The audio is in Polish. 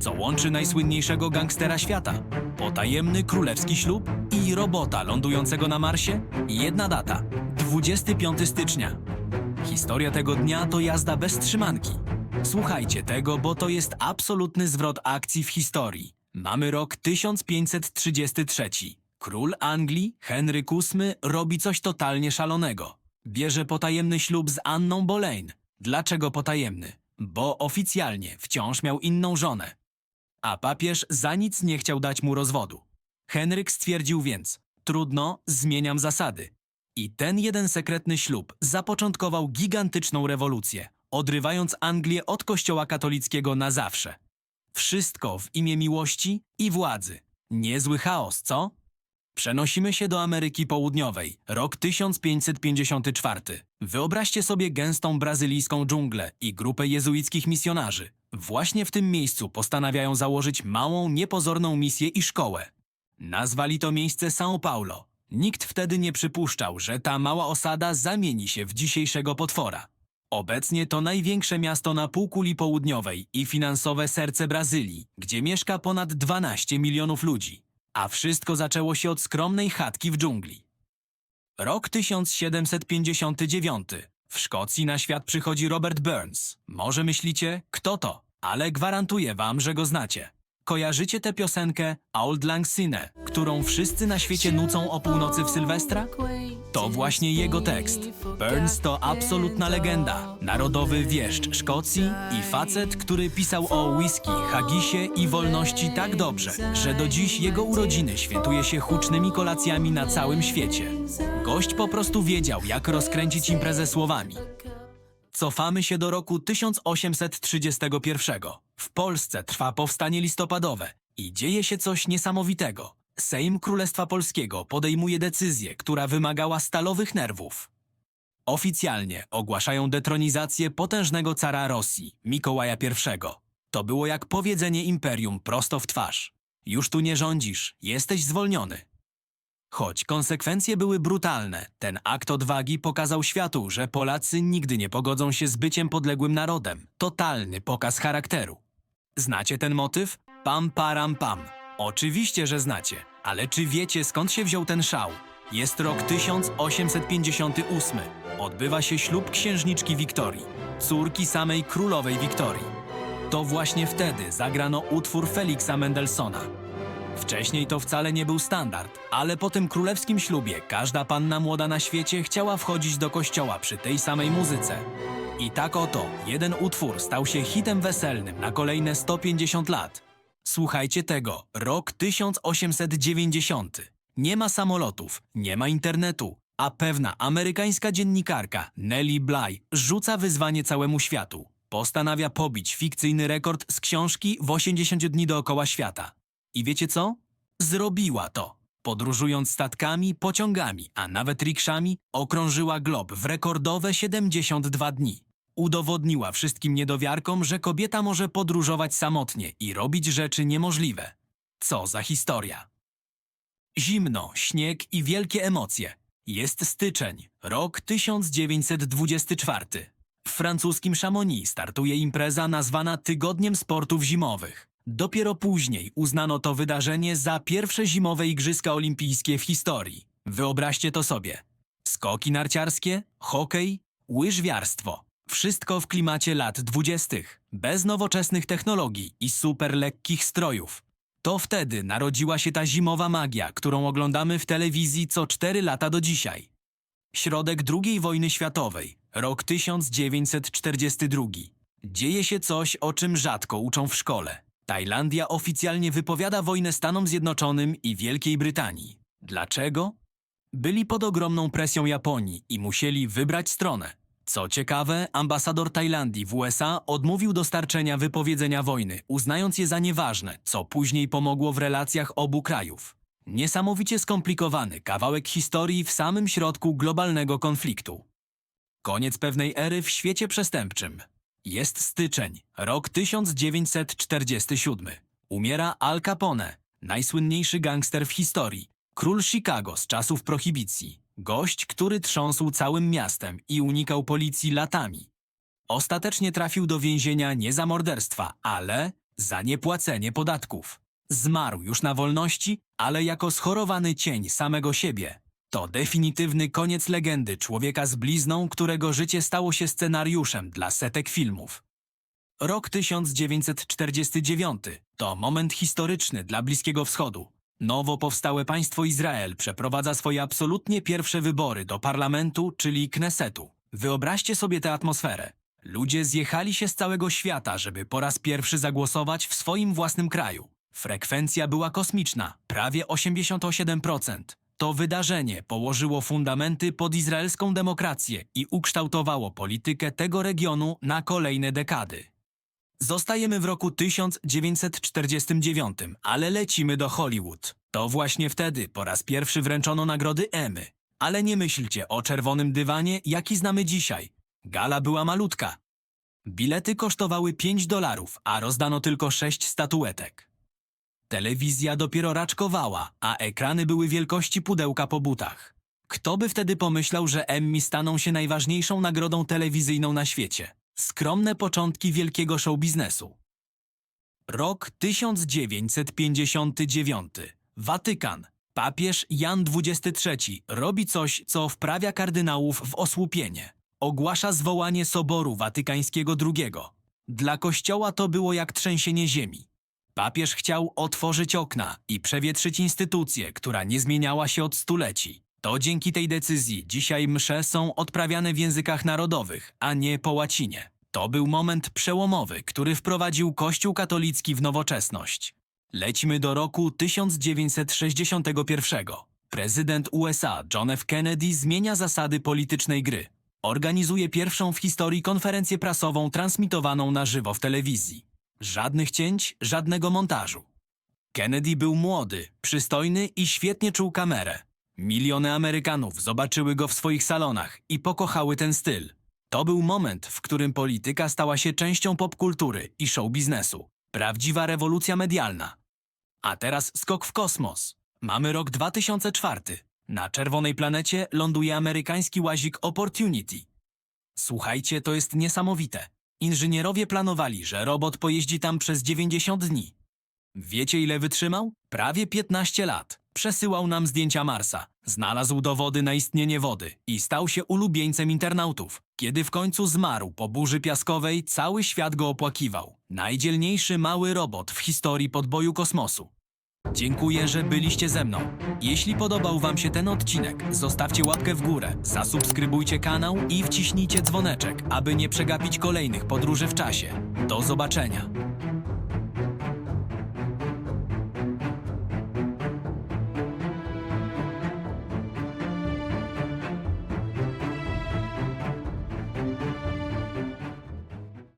co łączy najsłynniejszego gangstera świata, potajemny królewski ślub i robota lądującego na Marsie? Jedna data 25 stycznia. Historia tego dnia to jazda bez trzymanki. Słuchajcie tego, bo to jest absolutny zwrot akcji w historii. Mamy rok 1533. Król Anglii, Henryk VIII, robi coś totalnie szalonego. Bierze potajemny ślub z Anną Boleyn. Dlaczego potajemny? Bo oficjalnie wciąż miał inną żonę. A papież za nic nie chciał dać mu rozwodu. Henryk stwierdził więc: Trudno, zmieniam zasady. I ten jeden sekretny ślub zapoczątkował gigantyczną rewolucję, odrywając Anglię od kościoła katolickiego na zawsze. Wszystko w imię miłości i władzy. Niezły chaos, co? Przenosimy się do Ameryki Południowej, rok 1554. Wyobraźcie sobie gęstą brazylijską dżunglę i grupę jezuickich misjonarzy. Właśnie w tym miejscu postanawiają założyć małą, niepozorną misję i szkołę. Nazwali to miejsce São Paulo. Nikt wtedy nie przypuszczał, że ta mała osada zamieni się w dzisiejszego potwora. Obecnie to największe miasto na półkuli południowej i finansowe serce Brazylii, gdzie mieszka ponad 12 milionów ludzi. A wszystko zaczęło się od skromnej chatki w dżungli. Rok 1759. W Szkocji na świat przychodzi Robert Burns. Może myślicie, kto to? Ale gwarantuję wam, że go znacie. Kojarzycie tę piosenkę Auld Lang Syne, którą wszyscy na świecie nucą o północy w Sylwestra? To właśnie jego tekst. Burns to absolutna legenda, narodowy wieszcz Szkocji i facet, który pisał o whisky, hagisie i wolności tak dobrze, że do dziś jego urodziny świętuje się hucznymi kolacjami na całym świecie. Gość po prostu wiedział, jak rozkręcić imprezę słowami. Cofamy się do roku 1831. W Polsce trwa powstanie listopadowe i dzieje się coś niesamowitego. Sejm Królestwa Polskiego podejmuje decyzję, która wymagała stalowych nerwów. Oficjalnie ogłaszają detronizację potężnego cara Rosji, Mikołaja I. To było jak powiedzenie imperium prosto w twarz. Już tu nie rządzisz, jesteś zwolniony. Choć konsekwencje były brutalne, ten akt odwagi pokazał światu, że Polacy nigdy nie pogodzą się z byciem podległym narodem. Totalny pokaz charakteru. Znacie ten motyw? Pam param pam. Oczywiście, że znacie, ale czy wiecie skąd się wziął ten szał? Jest rok 1858. Odbywa się ślub księżniczki Wiktorii, córki samej królowej Wiktorii. To właśnie wtedy zagrano utwór Feliksa Mendelssohna. Wcześniej to wcale nie był standard, ale po tym królewskim ślubie każda panna młoda na świecie chciała wchodzić do kościoła przy tej samej muzyce. I tak oto jeden utwór stał się hitem weselnym na kolejne 150 lat. Słuchajcie tego, rok 1890. Nie ma samolotów, nie ma internetu, a pewna amerykańska dziennikarka Nellie Bly rzuca wyzwanie całemu światu. Postanawia pobić fikcyjny rekord z książki w 80 dni dookoła świata. I wiecie co? Zrobiła to. Podróżując statkami, pociągami, a nawet rikszami, okrążyła glob w rekordowe 72 dni. Udowodniła wszystkim niedowiarkom, że kobieta może podróżować samotnie i robić rzeczy niemożliwe. Co za historia. Zimno, śnieg i wielkie emocje. Jest styczeń, rok 1924. W francuskim Chamonix startuje impreza nazwana Tygodniem Sportów Zimowych. Dopiero później uznano to wydarzenie za pierwsze zimowe Igrzyska Olimpijskie w historii. Wyobraźcie to sobie. Skoki narciarskie, hokej, łyżwiarstwo. Wszystko w klimacie lat dwudziestych, bez nowoczesnych technologii i super lekkich strojów. To wtedy narodziła się ta zimowa magia, którą oglądamy w telewizji co 4 lata do dzisiaj. Środek II wojny światowej, rok 1942. Dzieje się coś, o czym rzadko uczą w szkole. Tajlandia oficjalnie wypowiada wojnę Stanom Zjednoczonym i Wielkiej Brytanii. Dlaczego? Byli pod ogromną presją Japonii i musieli wybrać stronę. Co ciekawe, ambasador Tajlandii w USA odmówił dostarczenia wypowiedzenia wojny, uznając je za nieważne, co później pomogło w relacjach obu krajów. Niesamowicie skomplikowany kawałek historii w samym środku globalnego konfliktu. Koniec pewnej ery w świecie przestępczym. Jest styczeń, rok 1947. Umiera Al Capone, najsłynniejszy gangster w historii, król Chicago z czasów prohibicji. Gość, który trząsł całym miastem i unikał policji latami. Ostatecznie trafił do więzienia nie za morderstwa, ale za niepłacenie podatków. Zmarł już na wolności, ale jako schorowany cień samego siebie. To definitywny koniec legendy człowieka z blizną, którego życie stało się scenariuszem dla setek filmów. Rok 1949 to moment historyczny dla Bliskiego Wschodu. Nowo powstałe państwo Izrael przeprowadza swoje absolutnie pierwsze wybory do parlamentu, czyli Knesetu. Wyobraźcie sobie tę atmosferę. Ludzie zjechali się z całego świata, żeby po raz pierwszy zagłosować w swoim własnym kraju. Frekwencja była kosmiczna, prawie 87%. To wydarzenie położyło fundamenty pod izraelską demokrację i ukształtowało politykę tego regionu na kolejne dekady. Zostajemy w roku 1949, ale lecimy do Hollywood. To właśnie wtedy po raz pierwszy wręczono nagrody Emmy. Ale nie myślcie o czerwonym dywanie, jaki znamy dzisiaj. Gala była malutka. Bilety kosztowały 5 dolarów, a rozdano tylko 6 statuetek. Telewizja dopiero raczkowała, a ekrany były wielkości pudełka po butach. Kto by wtedy pomyślał, że Emmy staną się najważniejszą nagrodą telewizyjną na świecie? Skromne początki wielkiego show biznesu. Rok 1959. Watykan. Papież Jan XXIII robi coś, co wprawia kardynałów w osłupienie. Ogłasza zwołanie Soboru Watykańskiego II. Dla kościoła to było jak trzęsienie ziemi. Papież chciał otworzyć okna i przewietrzyć instytucję, która nie zmieniała się od stuleci. To dzięki tej decyzji dzisiaj msze są odprawiane w językach narodowych, a nie po łacinie. To był moment przełomowy, który wprowadził Kościół katolicki w nowoczesność. Lecimy do roku 1961. Prezydent USA John F. Kennedy zmienia zasady politycznej gry. Organizuje pierwszą w historii konferencję prasową transmitowaną na żywo w telewizji. Żadnych cięć, żadnego montażu. Kennedy był młody, przystojny i świetnie czuł kamerę. Miliony Amerykanów zobaczyły go w swoich salonach i pokochały ten styl. To był moment, w którym polityka stała się częścią popkultury i show biznesu. Prawdziwa rewolucja medialna. A teraz skok w kosmos. Mamy rok 2004. Na czerwonej planecie ląduje amerykański łazik Opportunity. Słuchajcie, to jest niesamowite. Inżynierowie planowali, że robot pojeździ tam przez 90 dni. Wiecie ile wytrzymał? Prawie 15 lat. Przesyłał nam zdjęcia Marsa, znalazł dowody na istnienie wody i stał się ulubieńcem internautów. Kiedy w końcu zmarł po burzy piaskowej, cały świat go opłakiwał. Najdzielniejszy mały robot w historii podboju kosmosu. Dziękuję, że byliście ze mną. Jeśli podobał Wam się ten odcinek, zostawcie łapkę w górę, zasubskrybujcie kanał i wciśnijcie dzwoneczek, aby nie przegapić kolejnych podróży w czasie. Do zobaczenia.